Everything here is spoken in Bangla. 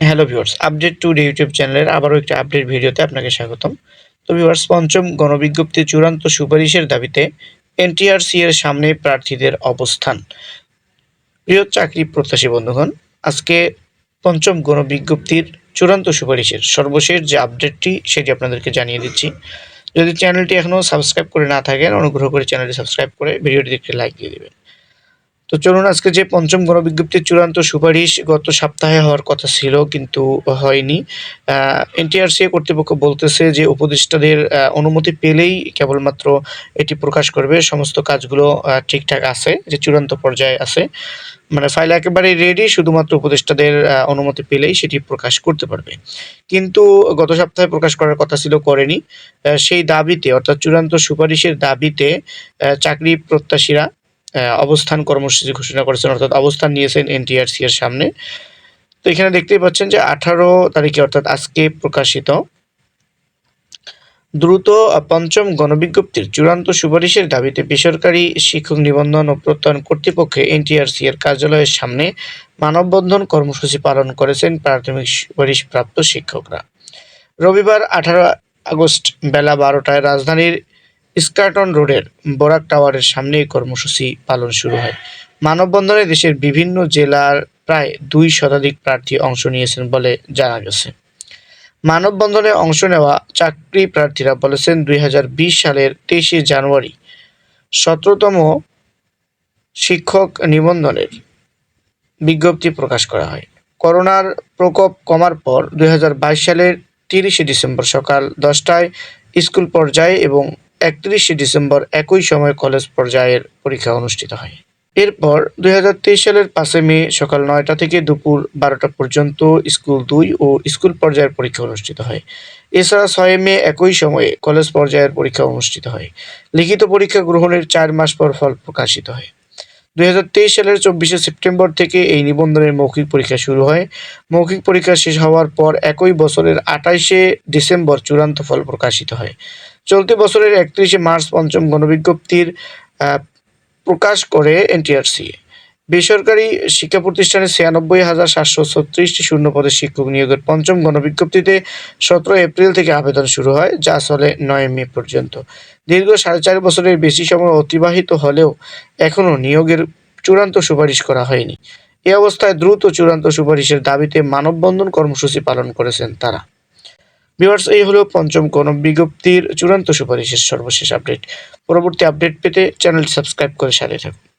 Hello viewers, update to YouTube চ্যানেলের আবারও একটি আপডেট ভিডিওতে আপনাকে স্বাগতম। তো ভিউয়ার্স, পঞ্চম গণবিজ্ঞপ্তি চূড়ান্ত সুপারিশের দাবিতে এনটিআরসি এর সামনে প্রার্থীদের অবস্থান। প্রিয় চাকরি প্রত্যাশী বন্ধুগণ, আজকে পঞ্চম গণবিজ্ঞপ্তির চূড়ান্ত সুপারিশের সর্বশেষ যে আপডেটটি সেটি আপনাদেরকে জানিয়ে দিচ্ছি। যদি চ্যানেলটি এখনও সাবস্ক্রাইব করে না থাকেন, অনুগ্রহ করে চ্যানেলটি সাবস্ক্রাইব করে ভিডিওটি একটি লাইক দিয়ে দিবেন। তো চলুন আজকে যে পঞ্চম গণবিজ্ঞপ্তির চূড়ান্ত সুপারিশ গত সপ্তাহে হওয়ার কথা ছিল, কিন্তু হয়নি। এনটিআরসি কর্তৃপক্ষ বলতেছে যে উপদেষ্টাদের অনুমতি পেলেই কেবলমাত্র এটি প্রকাশ করবে। সমস্ত কাজগুলো ঠিকঠাক আছে, যে চূড়ান্ত পর্যায়ে আছে। মানে ফাইল একেবারে রেডি শুধুমাত্র উপদেষ্টাদের অনুমতি পেলেই সেটি প্রকাশ করতে পারবে। কিন্তু গত সপ্তাহে প্রকাশ করার কথা ছিল, করেনি। সেই দাবিতে, অর্থাৎ চূড়ান্ত সুপারিশের দাবিতে চাকরি প্রত্যাশীরা অবস্থান কর্মসূচি ঘোষণা করেছেন, অর্থাৎ অবস্থান নিয়েছেন এনটিআরসি এর সামনে। তো এখানে দেখতেই পাচ্ছেন যে আঠারো তারিখে, অর্থাৎ আজকে প্রকাশিত, দ্রুত পঞ্চম গণবিজ্ঞপ্তির চূড়ান্ত সুপারিশের দাবিতে বেসরকারি শিক্ষক নিবন্ধন ও প্রত্যয়ন কর্তৃপক্ষে এনটিআরসি এর কার্যালয়ের সামনে মানববন্ধন কর্মসূচি পালন করেছেন প্রাথমিক সুপারিশ প্রাপ্ত শিক্ষকরা। রবিবার আঠারো আগস্ট বেলা বারোটায় রাজধানীর স্কার্টন রোডের বরাক টাওয়ারের সামনে এই কর্মসূচি পালন শুরু হয়। মানববন্ধনে দেশের বিভিন্ন জেলার প্রায় দুই শতাধিক প্রার্থী অংশ নিয়েছেন বলে জানা গেছে। মানববন্ধনে অংশ নেওয়া চাকরি প্রার্থীরা বলেছেন, দুই হাজার বিশ সালের তেইশে জানুয়ারি সতেরোতম শিক্ষক নিবন্ধনের বিজ্ঞপ্তি প্রকাশ করা হয়। করোনার প্রকোপ কমার পর দুই হাজার বাইশ সালের তিরিশে ডিসেম্বর সকাল দশটায় স্কুল পর্যায়ে এবং একত্রিশে ডিসেম্বর একই সময় কলেজ পর্যায়ের পরীক্ষা অনুষ্ঠিত হয়। এরপর দু হাজার তেইশ সালের পাঁচে মে সকাল নয়টা থেকে দুপুর বারোটা পর্যন্ত স্কুল দুই ও স্কুল পর্যায়ের পরীক্ষা অনুষ্ঠিত হয়। এছাড়া ছয় মে একই সময়ে কলেজ পর্যায়ের পরীক্ষা অনুষ্ঠিত হয়। লিখিত পরীক্ষা গ্রহণের চার মাস পর ফল প্রকাশিত হয়। দুই হাজার তেইশ সালের চব্বিশে সেপ্টেম্বর থেকে এই নিবন্ধনের মৌখিক পরীক্ষা শুরু হয়। মৌখিক পরীক্ষা শেষ হওয়ার পর একই বছরের আঠাইশে ডিসেম্বর চূড়ান্ত ফল প্রকাশিত হয়। চলতি বছরের একত্রিশে মার্চ পঞ্চম গণবিজ্ঞপ্তির প্রকাশ করে এনটিআরসি। বেসরকারি শিক্ষা প্রতিষ্ঠানে ছিয়ানব্বই হাজার সাতশো ছত্রিশটি শূন্য পদের শিক্ষক নিয়োগের পঞ্চম গণবিজ্ঞপ্তিতে সতেরো এপ্রিল থেকে আবেদন শুরু হয়, যা চলে নয় মে পর্যন্ত। দীর্ঘ সাড়ে চার বছরের বেশি সময় অতিবাহিত হলেও এখনও নিয়োগের চূড়ান্ত সুপারিশ করা হয়নি। এ অবস্থায় দ্রুত চূড়ান্ত সুপারিশের দাবিতে মানববন্ধন কর্মসূচি পালন করেছেন তারা। ভিউয়ার্স এই হলো পঞ্চম কোন বিজ্ঞপ্তির চূড়ান্ত সুপারিশের সর্বশেষ আপডেট পরবর্তী আপডেট পেতে চ্যানেল সাবস্ক্রাইব করে সাথে থাকুন।